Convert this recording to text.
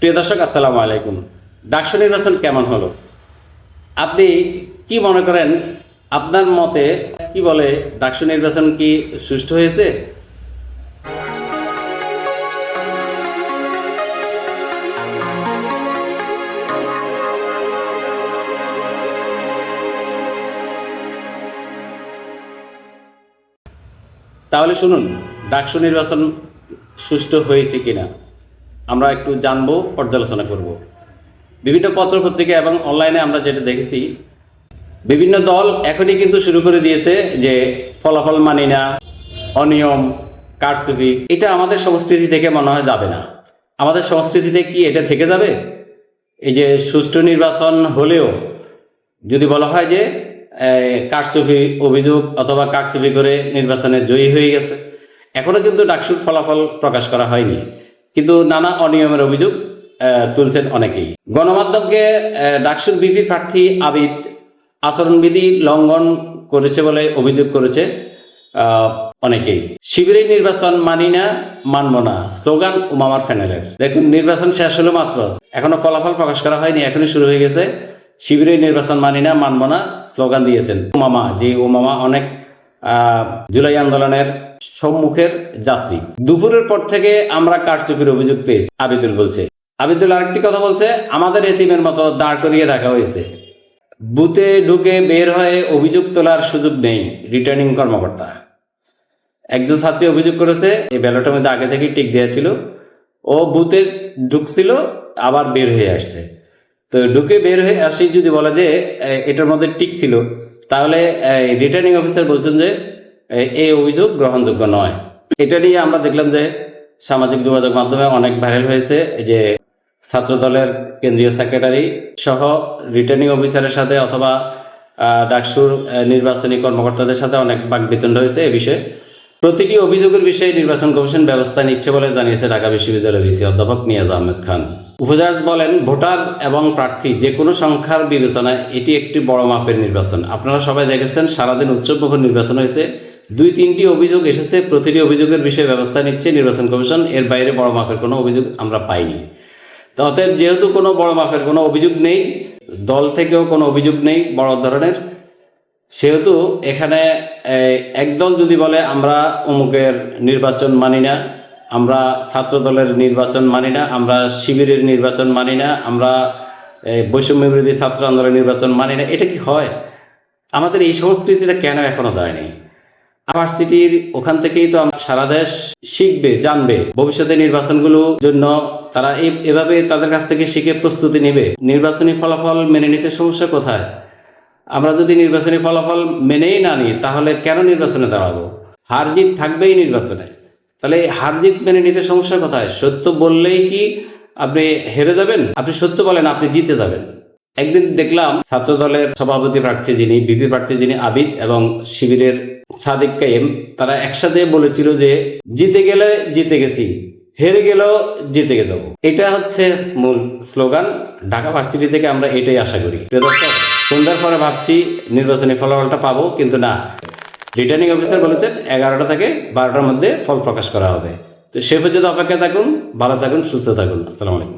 প্রিয় দর্শক, আসসালামু আলাইকুম। ডাকসু নির্বাচন কেমন হলো? আপনি কি মনে করেন, আপনার মতে কি বলে ডাকসু নির্বাচন কি সুষ্ঠু হয়েছে? তাহলে শুনুন, ডাকসু নির্বাচন সুষ্ঠু হয়েছে কিনা? আমরা একটু জানব, পর্যালোচনা করব। বিভিন্ন পত্রপত্রিকা এবং অনলাইনে আমরা যেটা দেখেছি, বিভিন্ন দল এখনই কিন্তু শুরু করে দিয়েছে যে ফলাফল মানি না, অনিয়ম, কারচুপি, এটা আমাদের সংস্কৃতি থেকে মনে হয় যাবে না। আমাদের সংস্কৃতিতে কি এটা থেকে যাবে? এই যে সুষ্ঠু নির্বাচন হলেও যদি বলা হয় যে কারচুপি অভিযোগ অথবা কারচুপি করে নির্বাচনে জয়ী হয়ে গেছে, এখনও কিন্তু ডাকসুর ফলাফল প্রকাশ করা হয়নি। কিন্তু নানা অনিয়মের অভিযোগ তুলছেন অনেকেই। গণমাধ্যমকে ডাকসুর বিপি প্রার্থী আবিদ আচরণবিধি লঙ্ঘন করেছে বলে অভিযোগ করেছে অনেকেই। শিবিরের নির্বাচন মানি না, মানব না, স্লোগান উমামার প্যানেলের। দেখুন, নির্বাচন শেষ হলো মাত্র। এখনও ফলাফল প্রকাশ করা হয়নি, এখনই শুরু হয়ে গেছে। শিবিরের নির্বাচন মানি না, মানব না, স্লোগান দিয়েছেন উমামা। যে উমামা অনেক জুলাই আন্দোলনের সম্মুখের যাত্রী। দুপুরের পর থেকে আমরা কারচুপির অভিযোগ পেয়েছি, আবিদুল বলছে। আবিদুল আরেকটি কথা বলছে, আমাদের এতিমের মতো দাঁড় করিয়ে রাখা হয়েছে। বুথে ঢুকে বের হয়ে অভিযোগ তোলার সুযোগ নেই রিটার্নিং কর্মকর্তা। একজন ছাত্রী অভিযোগ করেছে এই ব্যালটের মধ্যে আগে থেকেই টিক দেওয়া ছিল। ও বুথে ঢুকছিল, আবার বের হয়ে আসছে। তো ঢুকে বের হয়ে আসি যদি বলা যে এটার মধ্যে টিক ছিল। তাহলে রিটার্নিং অফিসার বলছেন যে, এই অভিযোগ গ্রহণযোগ্য নয়। এটা নিয়ে আমরা দেখলাম যে সামাজিক যোগাযোগ মাধ্যমে অনেক ভাইরাল হয়েছে যে ছাত্র দলের কেন্দ্রীয় সেক্রেটারি সহ রিটার্নিং অফিসারের সাথে অথবা ডাকসুর নির্বাচনী কর্মকর্তাদের সাথে অনেক বাক বিতণ্ড হয়েছে এ বিষয়ে। প্রতিটি অভিযোগের বিষয়ে নির্বাচন কমিশন ব্যবস্থা নিচ্ছে বলে জানিয়েছে ঢাকা বিশ্ববিদ্যালয়ের ভিসি অধ্যাপক নিয়াজ আহমেদ খান। উপজাজ বলেন, ভোটার এবং প্রার্থী যে কোনো সংখ্যার বিবেচনায় এটি একটি বড় মাপের নির্বাচন। আপনারা সবাই দেখেছেন, সারাদিন উচ্চমুখর নির্বাচন হয়েছে। দুই তিনটি অভিযোগ এসেছে, প্রতিটি অভিযোগের বিষয়ে ব্যবস্থা নিচ্ছে নির্বাচন কমিশন। এর বাইরে বড় মাপের কোনো অভিযোগ আমরা পাইনি। অতএব যেহেতু কোনো বড় মাপের কোনো অভিযোগ নেই, দল থেকেও কোনো অভিযোগ নেই বড় ধরনের সেহেতু এখানে একদল যদি বলে, আমরা অমুকের নির্বাচন মানি না, আমরা ছাত্র দলের নির্বাচন মানি না, আমরা শিবিরের নির্বাচন মানি না, আমরা বৈষম্য বিরোধী ছাত্র আন্দোলনের নির্বাচন মানি না, এটা কি হয়? আমাদের এই সংস্কৃতিটা কেন এখনও যায়নি? ইউনিভার্সিটির ওখান থেকেই তো আমরা সারা দেশ শিখবে, জানবে ভবিষ্যতে নির্বাচনগুলো জন্য। তারা এভাবে তাদের কাছ থেকে শিখে প্রস্তুতি নেবে। নির্বাচনী ফলাফল মেনে নিতে সমস্যা কোথায়? আমরা যদি নির্বাচনী ফলাফল মেনেই না নিই, তাহলে কেন নির্বাচনে দাঁড়াবো? হার জিত থাকবেই নির্বাচনে। তাহলে হার জিত মেনে নিতে সমস্যা কোথায়? সত্য বললেই কি আপনি হেরে যাবেন? আপনি সত্য বলেন, আপনি জিতে যাবেন। একদিন দেখলাম ছাত্র দলের সভাপতি প্রার্থী যিনি, বিপি প্রার্থী যিনি আবিদ এবং শিবিরের সাদিক কাইম তারা একসাথে বলেছিল যে জিতে গেলে জিতে গেছি। হেরে গেলেও জিতে যাব। এটা হচ্ছে মূল স্লোগান। ঢাকা ভার্সিটি থেকে আমরা এটাই আশা করি। দর্শক, সন্ধ্যার পরে ভাবছি নির্বাচনী ফলাফলটা পাবো, কিন্তু না। রিটার্নিং অফিসার বলেছেন, এগারোটা থেকে বারোটার মধ্যে ফল প্রকাশ করা হবে। তো সে পর্যন্ত অপেক্ষা থাকুন, ভালো থাকুন, সুস্থ থাকুন। আসসালামু আলাইকুম।